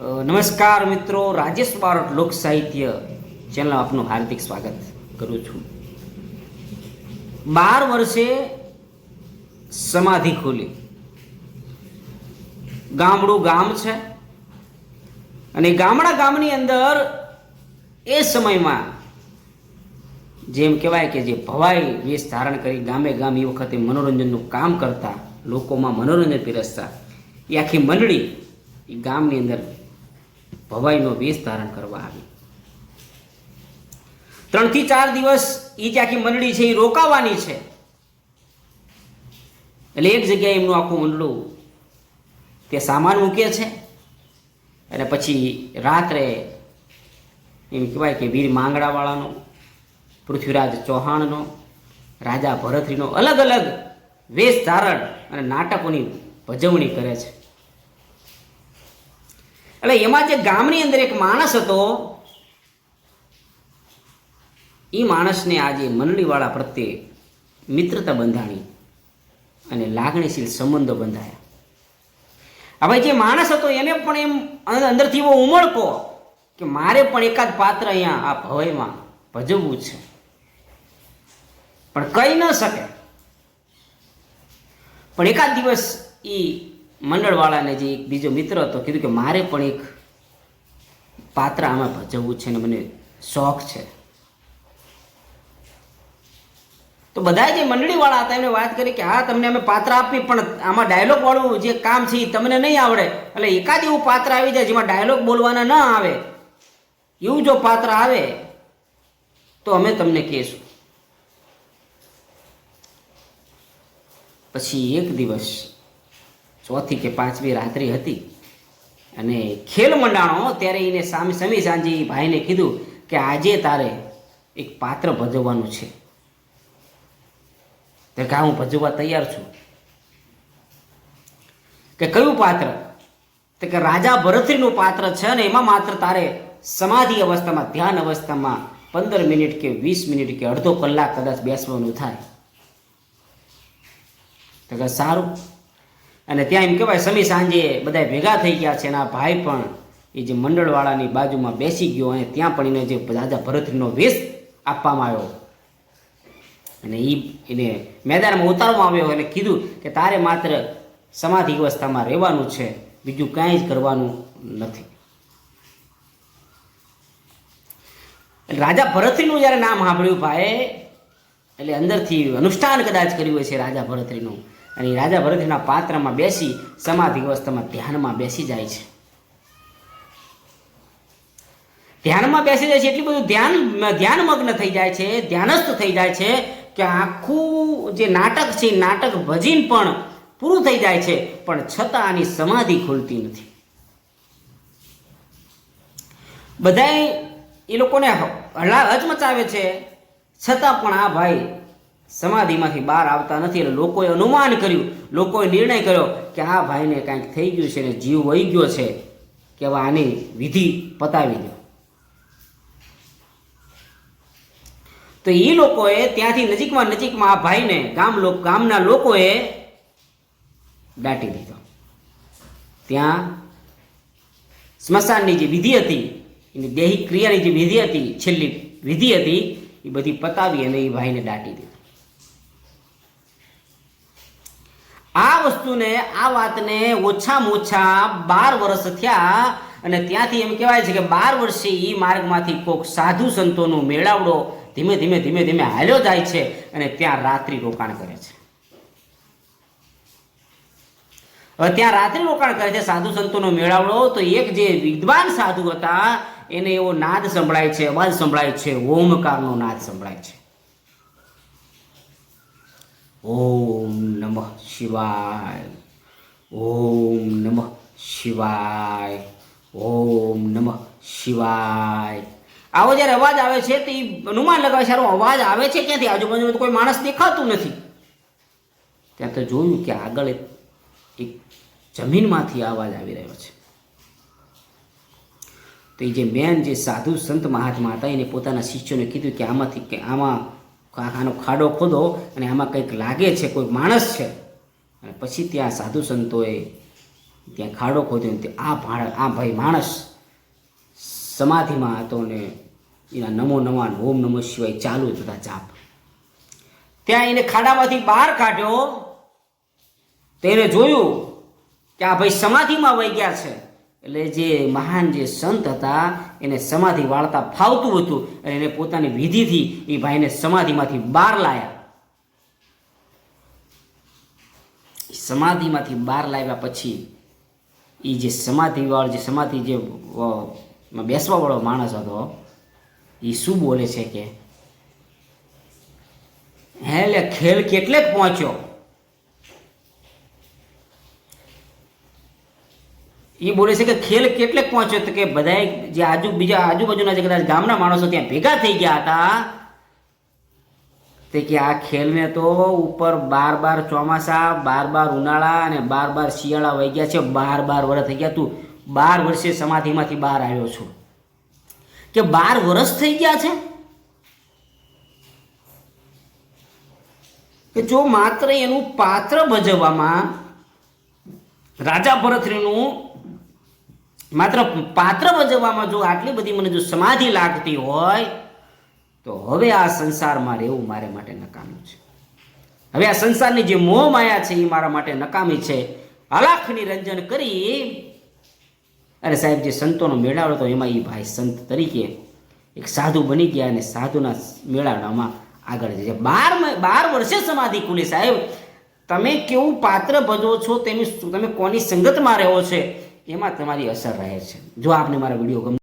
નમસ્કાર મિત્રો, રાજેશ બારોટ લોક સાહિત્ય ચેનલ આપનું હાર્દિક સ્વાગત કરું છું. બાર વર્ષે સમાધિ ખોલી. ગામડું ગામ છે અને ગામડા ગામની અંદર એ સમયમાં જેમ કહેવાય કે જે ભવાઈ વેશ ધારણ કરી ગામે ગામ એ વખતે મનોરંજનનું કામ કરતા, લોકોમાં મનોરંજન પીરસતા, એ આખી મંડળી એ ગામની અંદર ભવાઈનો વેશ ધારણ કરવા આવી. ત્રણથી ચાર દિવસ એ જે આખી મંડળી છે એ રોકાવાની છે. એટલે એક જગ્યાએ એમનું આખું મંડળું તે સામાન મૂકે છે અને પછી રાત્રે એમ કહેવાય કે વીર માંગડાવાળાનો, પૃથ્વીરાજ ચૌહાણનો, રાજા ભરતરીનો અલગ અલગ વેશ ધારણ અને નાટકોની ભજવણી કરે છે. એટલે એમાં જે ગામની અંદર એક માણસ હતો એ માણસને આજે મંડળીવાળા પ્રત્યે મિત્રતા બંધાણી અને લાગણીશીલ સંબંધો બંધાયા. હવે જે માણસ હતો, એને પણ એમ અંદર- અંદરથી એવો ઉમળકો કે મારે પણ એકાદ પાત્ર અહીંયા આ ભવયમાં ભજવવું છે. પણ કહી ન શકે. પણ એકાદ દિવસ એ મંડળવાળાને જે એક બીજો મિત્ર હતો, કીધું કે મારે પણ એક પાત્ર આમાં ભજવવું છે ને મને શોખ છે. તો બધા જે મંડળીવાળા હતા, એમને વાત કરી કે, હા, તમને અમે પાત્ર આપી, પણ આમાં ડાયલોગ વાળું જે કામ છે એ તમને નહીં આવડે. એટલે એકાદ એવું પાત્ર આવી જાય જેમાં ડાયલોગ બોલવાના ન આવે. એવું જો પાત્ર આવે, તો અમે તમને કહીશું. પછી એક દિવસ ચોથી કે પાંચમી રાત્રિ હતી. અને ખેલ મંડાણો, ત્યારે એને સામે સમી સાંજે ભાઈને કીધું કે આજે તારે એક પાત્ર ભજવવાનું છે. તે કા હું ભજવવા તૈયાર છું. કે કયું પાત્ર? તો કે રાજા ભરતરીનું પાત્ર છે ને એમાં માત્ર તારે સમાધિ અવસ્થામાં, ધ્યાન અવસ્થામાં પંદર મિનિટ કે વીસ મિનિટ કે અડધો કલાક કદાચ બેસવાનું થાય. તો કે સારું. અને ત્યાં એમ કહેવાય, સમી સાંજે બધા ભેગા થઈ ગયા છે આ ભાઈ પણ એ જે મંડળવાળાની બાજુમાં બેસી ગયો અને ત્યાં પણ એને જે રાજા ભરતરીનો વેશ આપવામાં આવ્યો. અને એ એને મેદાનમાં ઉતારવામાં આવ્યો અને કીધું કે તારે માત્ર સમાધિ અવસ્થામાં રહેવાનું છે, બીજું કાંઈ જ કરવાનું નથી. રાજા ભરતરીનું જ્યારે નામ સાંભળ્યું ભાઈ, એટલે અંદરથી અનુષ્ઠાન કદાચ કર્યું હોય છે રાજા ભરતરીનું. અને રાજા ભરતના પાત્રમાં બેસી સમાધિ અવસ્થામાં ધ્યાનમાં બેસી જાય છે. ધ્યાનમાં બેસી જાય છે એટલું બધું ધ્યાન ધ્યાનમગ્ન થઈ જાય છે, ધ્યાનસ્થ થઈ જાય છે કે આખું જે નાટક છે નાટક ભજીન પણ પૂરું થઈ જાય છે, પણ છતાં આની સમાધિ ખુલતી નથી. બધાય એ લોકોને હળા હચમચાવે છે, છતાં પણ આ ભાઈ સમાધિમાંથી બહાર આવતા નથી એટલે લોકોએ અનુમાન કર્યું. લોકોએ નિર્ણય કર્યો કે આ ભાઈને કાંઈક થઈ ગયું છે ને જીવ વહી ગયો છે કે હવે આની વિધિ પતાવી દો. તો એ લોકોએ ત્યાંથી નજીકમાં નજીકમાં આ ભાઈને ગામ લોક ગામના લોકોએ દાટી દીધો. ત્યાં સ્મશાનની જે વિધિ હતી, એની દૈહિક ક્રિયાની જે વિધિ હતી, છેલ્લી વિધિ હતી, એ બધી પતાવી અને એ ભાઈને દાટી દીધો. આ વસ્તુને, આ વાતને ઓછામાં ઓછા બાર વર્ષ થયા અને ત્યાંથી એમ કહેવાય છે કે બાર વર્ષે એ માર્ગમાંથી કોઈક સાધુ સંતોનો મેળાવડો ધીમે ધીમે ધીમે ધીમે હાલ્યો જાય છે અને ત્યાં રાત્રિ રોકાણ કરે છે. હવે ત્યાં રાત્રિ રોકાણ કરે છે સાધુ સંતોનો મેળાવડો, તો એક જે વિદ્વાન સાધુ હતા, એને એવો નાદ સંભળાય છે અવાજ સંભળાય છે, ઓમકારનો નાદ સંભળાય છે. ઓમ નમઃ શિવાય. ઓમ નમઃ શિવાય. ઓમ નમઃ શિવાય. આવો જ્યારે અવાજ આવે છે તે અનુમાન લગાવે આનો અવાજ આવે છે ક્યાંથી? આજુબાજુમાં કોઈ માણસ દેખાતું નથી. ત્યાં તો જોયું કે આગળ એક જમીનમાંથી અવાજ આવી રહ્યો છે. તો એ જે મેન જે સાધુ સંત મહાત્મા હતા, એને પોતાના શિષ્યોને કીધું કે આમાંથી કે આમાં આનો ખાડો ખોદો અને આમાં કંઈક લાગે છે, કોઈ માણસ છે. અને પછી ત્યાં સાધુ સંતોએ ત્યાં ખાડો ખોદ્યો તે આ ભાણ આ ભાઈ માણસ સમાધિમાં હતો ને એના નમો નમાન ઓમ નમઃ શિવાય ચાલુ હતા જાપ. ત્યાં એને ખાડામાંથી બહાર કાઢ્યો. તેને જોયું કે આ ભાઈ સમાધિમાં વહી ગયા છે. એટલે જે મહાન જે સંત હતા, એને સમાધિ વાળતા ફાવતું હતું અને એને પોતાની વિધિથી એ ભાઈને સમાધિમાંથી બહાર લાયા. સમાધિમાંથી બહાર લાવ્યા પછી એ જે સમાધિવાળો જે સમાધિ જે બેસવાવાળો માણસ હતો, એ શું બોલે છે કે, હે લે, ખેલ કેટલે પહોંચ્યો? એ બોલે છે કે ખેલ કેટલેક પહોંચ્યો તો કે બધાય જે આજુ બીજા આજુબાજુના જે કદાચ ગામના માણસો ત્યાં ભેગા થઈ ગયા હતા, તે કે આ ખેલને તો ઉપર બાર બાર ચોમાસા, બાર બાર ઉનાળા અને બાર બાર શિયાળા વહી ગયા છે, બાર બાર વર્ષ થઈ ગયા. તું બાર વર્ષે સમાધિમાંથી બહાર આવ્યો છું. કે બાર વર્ષ થઈ ગયા છે? કે જો માત્ર એનું પાત્ર ભજવવામાં રાજા ભરતરીનું માત્ર પાત્ર ભજવવામાં જો આટલી બધી મને જો સમાધિ લાગતી હોય, તો હવે આ સંસારમાં રહેવું મારે માટે નકામું છે. હવે આ સંસારની જે મોહ માયા છે એ મારા માટે નકામી છે. અલાખ નિરંજન કરી, અરે સાહેબ, જે સંતોનો મેળાવડો હતો એમાં એ ભાઈ સંત તરીકે એક સાધુ બની ગયા અને સાધુના મેળાવડામાં આગળ છે. બાર બાર વર્ષે સમાધિ ખુલી સાહેબ. તમે કેવું પાત્ર ભજવો છો તેની તમે કોની સંગતમાં રહો છે? એમાં તમારી અસર રહે છે. જો આપને મારા વીડિયો ગમ